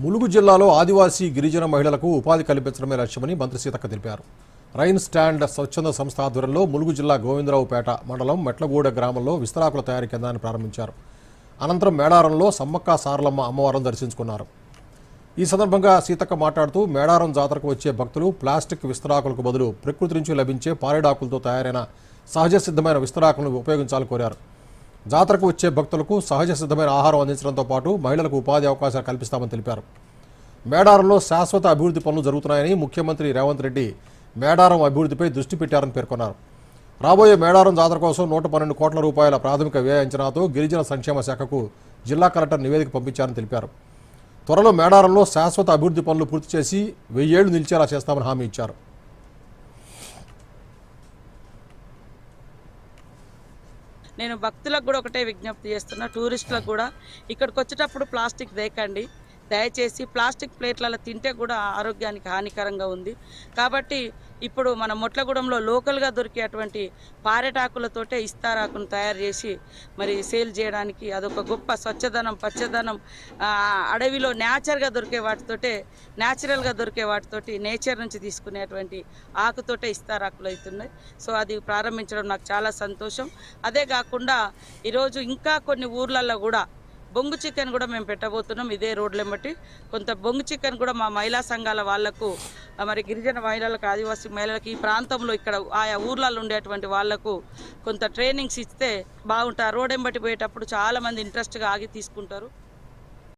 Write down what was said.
ములుగు జిల్లాలో ఆదివాసీ గిరిజన మహిళలకు ఉపాధి కల్పించడమే లక్ష్యమని మంత్రి సీతక్క తెలిపారు. రైన్ స్టాండ్ స్వచ్ఛంద సంస్థ ఆధ్వర్యంలో ములుగు జిల్లా గోవిందరావుపేట మండలం మెట్లగూడ గ్రామంలో విస్తరాకుల తయారీ కేంద్రాన్ని ప్రారంభించారు. అనంతరం మేడారంలో సమ్మక్క సారలమ్మ అమ్మవారం దర్శించుకున్నారు. ఈ సందర్భంగా సీతక్క మాట్లాడుతూ మేడారం జాతరకు వచ్చే భక్తులు ప్లాస్టిక్ విస్తరాకులకు బదులు ప్రకృతి నుంచి లభించే పారేడాకులతో తయారైన సహజ సిద్ధమైన విస్తరాకులను ఉపయోగించాలని కోరారు. జాతరకు వచ్చే భక్తులకు సహజ సిద్ధమైన ఆహారం అందించడంతో పాటు మహిళలకు ఉపాధి అవకాశాలు కల్పిస్తామని తెలిపారు. మేడారంలో శాశ్వత అభివృద్ధి పనులు జరుగుతున్నాయని ముఖ్యమంత్రి రేవంత్ రెడ్డి మేడారం అభివృద్ధిపై దృష్టి పెట్టారని పేర్కొన్నారు. రాబోయే మేడారం జాతర కోసం నూట పన్నెండు కోట్ల రూపాయల ప్రాథమిక వ్యయ అంచనాతో గిరిజన సంక్షేమ శాఖకు జిల్లా కలెక్టర్ నివేదిక పంపించారని తెలిపారు. త్వరలో మేడారంలో శాశ్వత అభివృద్ధి పనులు పూర్తి చేసి వెయ్యేళ్ళు నిలిచేలా చేస్తామని హామీ ఇచ్చారు. నేను భక్తులకు కూడా ఒకటే విజ్ఞప్తి చేస్తున్నా టూరిస్టులకు కూడా. ఇక్కడికి వచ్చేటప్పుడు ప్లాస్టిక్ దేకండి. దయచేసి ప్లాస్టిక్ ప్లేట్లలో తింటే కూడా ఆరోగ్యానికి హానికరంగా ఉంది. కాబట్టి ఇప్పుడు మన మొట్లగూడెంలో లోకల్గా దొరికేటువంటి పారెటాకులతోటే ఇస్తారాకును తయారు చేసి మరి సేల్ చేయడానికి అదొక గొప్ప స్వచ్ఛదనం పచ్చదనం అడవిలో న్యాచురల్గా దొరికే వాటితోటే న్యాచురల్గా దొరికే వాటితోటి నేచర్ నుంచి తీసుకునేటువంటి ఆకుతోటే ఇస్తారాకులు అవుతున్నాయి సో అది ప్రారంభించడం నాకు చాలా సంతోషం. అదే కాకుండా ఈరోజు ఇంకా కొన్ని ఊర్లలో కూడా బొంగు చికెన్ కూడా మేము పెట్టబోతున్నాం. ఇదే రోడ్లు బట్టి కొంత బొంగు చికెన్ కూడా మా మహిళా సంఘాల వాళ్ళకు మరి గిరిజన మహిళలకు ఆదివాసీ మహిళలకు ఈ ప్రాంతంలో ఇక్కడ ఆయా ఊర్లలో ఉండేటువంటి వాళ్ళకు కొంత ట్రైనింగ్స్ ఇస్తే బాగుంటారు రోడ్ ఎంబట్టి పోయేటప్పుడు చాలా మంది ఇంట్రెస్ట్గా ఆగి తీసుకుంటారు.